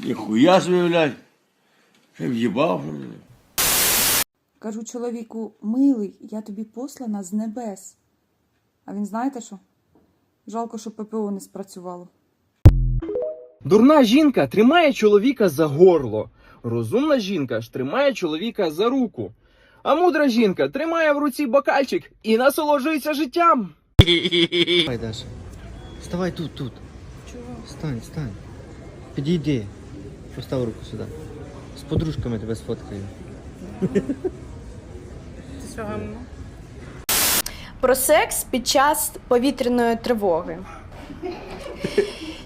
Ніхуя собі, блядь. Ще в'їбав. Кажу чоловіку, милий, я тобі послана з небес. А він знаєте що? Жалко, що ППО не спрацювало. Дурна жінка тримає чоловіка за горло. Розумна жінка ж тримає чоловіка за руку. А мудра жінка тримає в руці бокальчик і насолоджується життям. Даша. Вставай тут, тут. Чого? Встань, встань. Підійди. Постав руку сюди. З подружками тебе сфоткаю. Про секс під час повітряної тривоги.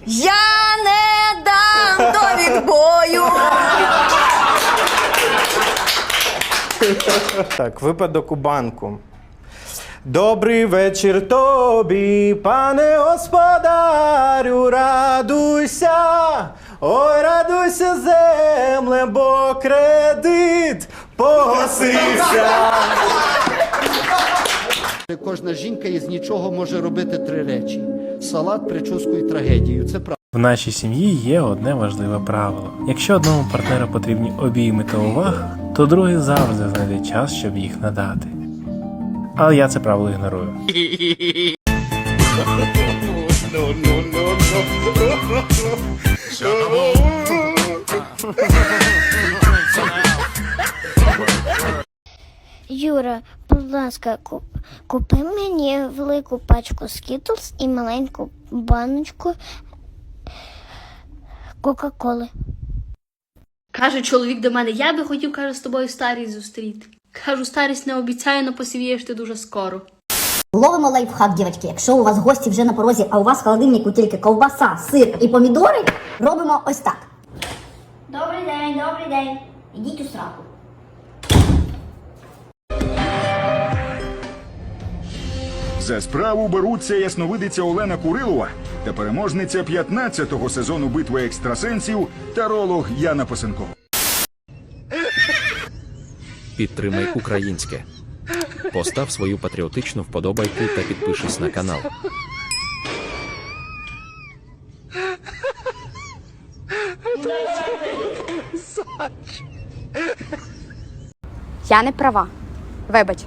Я не дам до відбою. Так, випадок у банку. Добрий вечір тобі, пане господарю, радуйся, ой, радуйся, земле, бо кредит погасився. Кожна жінка із нічого може робити три речі: салат, прическу і трагедію. Це правда. В нашій сім'ї є одне важливе правило: якщо одному партнеру потрібні обійми та увага, то другий завжди знайде час, щоб їх надати. Але я це правило ігнорую. Юра, будь ласка, куп, купи мені велику пачку Skittles і маленьку баночку Кока-Коли. Каже чоловік до мене, я би хотів, каже, з тобою старість зустріти. Кажу, старість не обіцяю, но посівієш ти дуже скоро. Ловимо лайфхак, дівчатки. Якщо у вас гості вже на порозі, а у вас в холодильнику тільки ковбаса, сир і помідори, робимо ось так. Добрий день, добрий день. Ідіть у сраку. За справу беруться ясновидиця Олена Курилова та переможниця 15-го сезону битви екстрасенсів таролог Яна Пасенкова. Підтримай українське. Постав свою патріотичну вподобайку та підпишись на канал. Я не права. Вибач.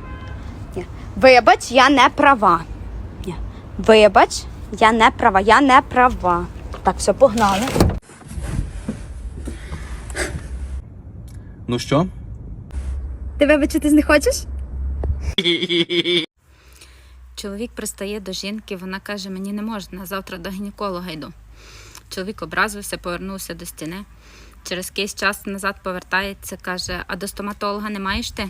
Ні. Вибач, я не права. Ні. Вибач, я не права, я не права. Так, все, погнали. Ну що? Ти вибачитись не хочеш? Чоловік пристає до жінки, вона каже: мені не можна, завтра до гінеколога йду. Чоловік образився, повернувся до стіни. Через якийсь час назад повертається, каже: А до стоматолога не маєш ти?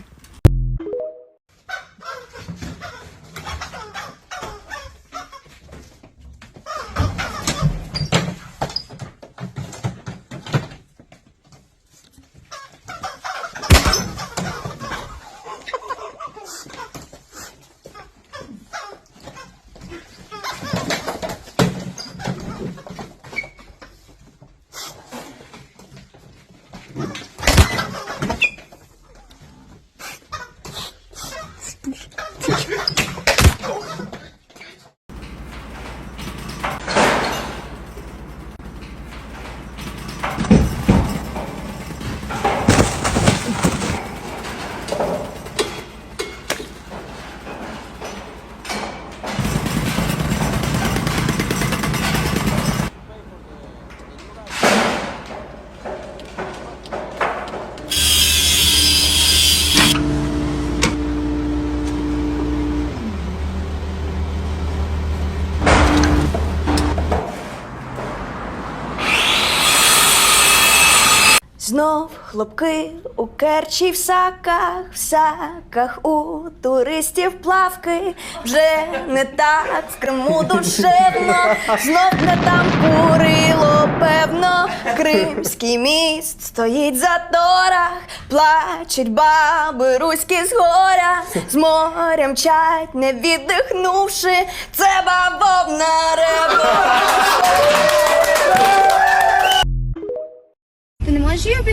Знов хлопки у керчі в саках, в саках у туристів плавки. Вже не так в Криму душевно, знов не там курило, певно. Кримський міст стоїть в заторах, плачуть баби руські з горя, з моря мчать, не віддихнувши, це бавовна рева.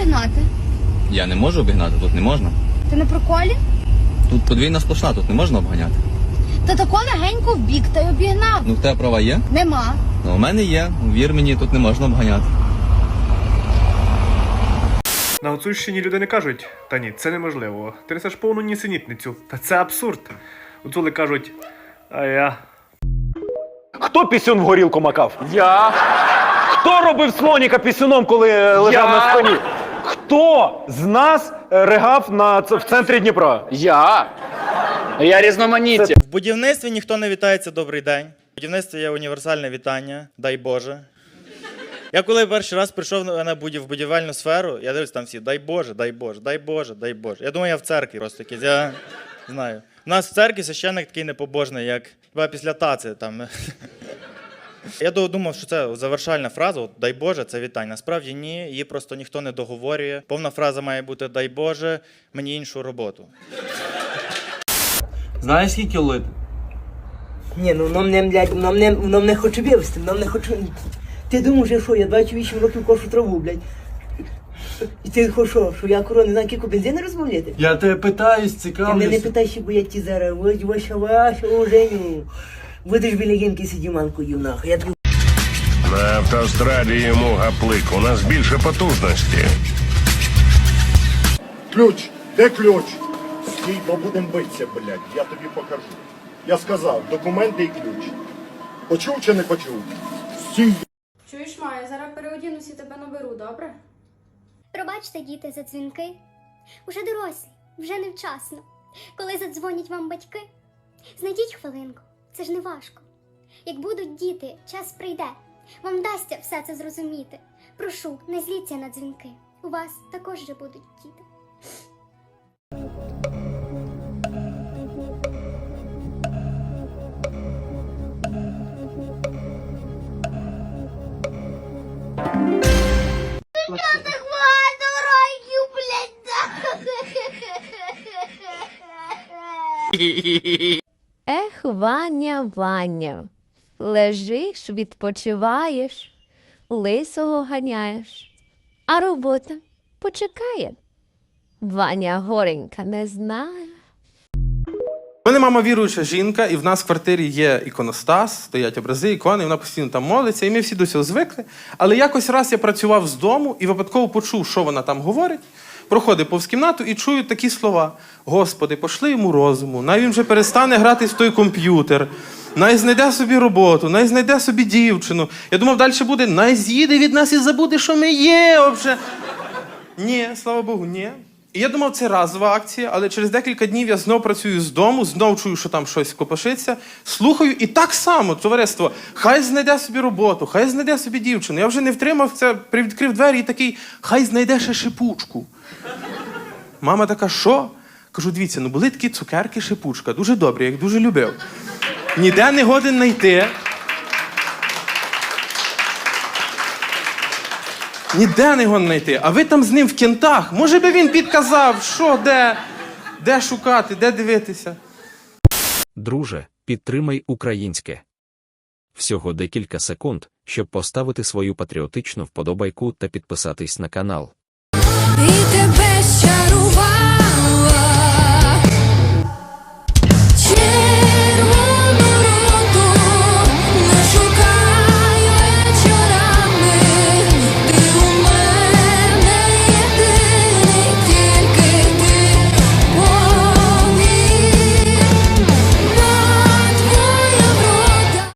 Обігнати? Я не можу обігнати, тут не можна. Ти на приколі? Тут подвійна сплошна, тут не можна обганяти. Та тако легенько в бік та й обігнав. Ну в тебе права є? Нема. Ну у мене є. Вір мені, тут не можна обганяти. На Гуцульщині люди не кажуть, та ні, це неможливо. Ти несеш повну нісенітницю. Та це абсурд. Гуцули кажуть, а я. Хто пісюн в горілку макав? Я. Хто робив слоніка пісюном, коли е, лежав на спині? Хто з нас е, ригав на, ц- в центрі Дніпра? Я. Я різноманіття. В будівництві ніхто не вітається добрий день. В будівництві є універсальне вітання, дай Боже. Я коли перший раз прийшов на на будів- в будівельну сферу, я дивлюсь, там всі дай Боже, дай Боже, дай Боже, дай Боже. Я думаю, я в церкві просто якийсь, я знаю. У нас в церкві священник такий непобожний, як хіба після таци там. Я думав, що це завершальна фраза, от, дай Боже, це вітання. Насправді ні, її просто ніхто не договорює. Повна фраза має бути дай Боже, мені іншу роботу. Знаєш, скільки лити? Ні, ну воно мене, блядь, воно мене, воно мене хоче вивезти, воно мене хоче... Ти думаєш, я що, я 28 років кошу траву, блядь. І ти хочеш що, що я корони знаю, кілько бензину розмовляти? Я тебе питаюсь, Ти мене не питай, що бо я ті зараз, ось ваша ваша, Женю. Будеш біля гінки сидіманкою, нахуй. Я тобі На автостраді йому гаплик. У нас більше потужності. Ключ, де ключ? Стій, бо будемо битися, блядь, я тобі покажу. Я сказав, документи і ключ. Почув чи не почув? Стій. Чуєш, Майя, зараз переодінусь і тебе наберу, добре? Пробачте, діти, за дзвінки. Уже дорослі, вже невчасно. Коли задзвонять вам батьки, знайдіть хвилинку, це ж не важко. Як будуть діти, час прийде. Вам вдасться все це зрозуміти. Прошу, не зліться на дзвінки. У вас також же будуть діти. Ваня, Ваня, лежиш, відпочиваєш, лисого ганяєш, а робота почекає. Ваня горенька не знає. У мене мама віруюча жінка, і в нас в квартирі є іконостас, стоять образи, ікони, вона постійно там молиться, і ми всі до цього звикли. Але якось раз я працював з дому і випадково почув, що вона там говорить. Проходив повз кімнату і чую такі слова: Господи, пошли йому розуму, най він вже перестане грати в той комп'ютер, най знайде собі роботу, най знайде собі дівчину. Я думав, далі буде, най з'їде від нас і забуде, що ми є. Обже. Ні, слава Богу, ні. І я думав, це разова акція, але через декілька днів я знов працюю з дому, знов чую, що там щось копошиться, слухаю, і так само, товариство, хай знайде собі роботу, хай знайде собі дівчину. Я вже не втримав це, привідкрив двері і такий, хай знайде ще шипучку. Мама така, що? Кажу, дивіться, ну були такі цукерки шипучка, дуже добрі, я їх дуже любив. Ніде не годен знайти. Ніде не його знайти. А ви там з ним в кінтах. Може би він підказав, що, де, де шукати, де дивитися. Друже, підтримай українське. Всього декілька секунд, щоб поставити свою патріотичну вподобайку та підписатись на канал. І тебе щас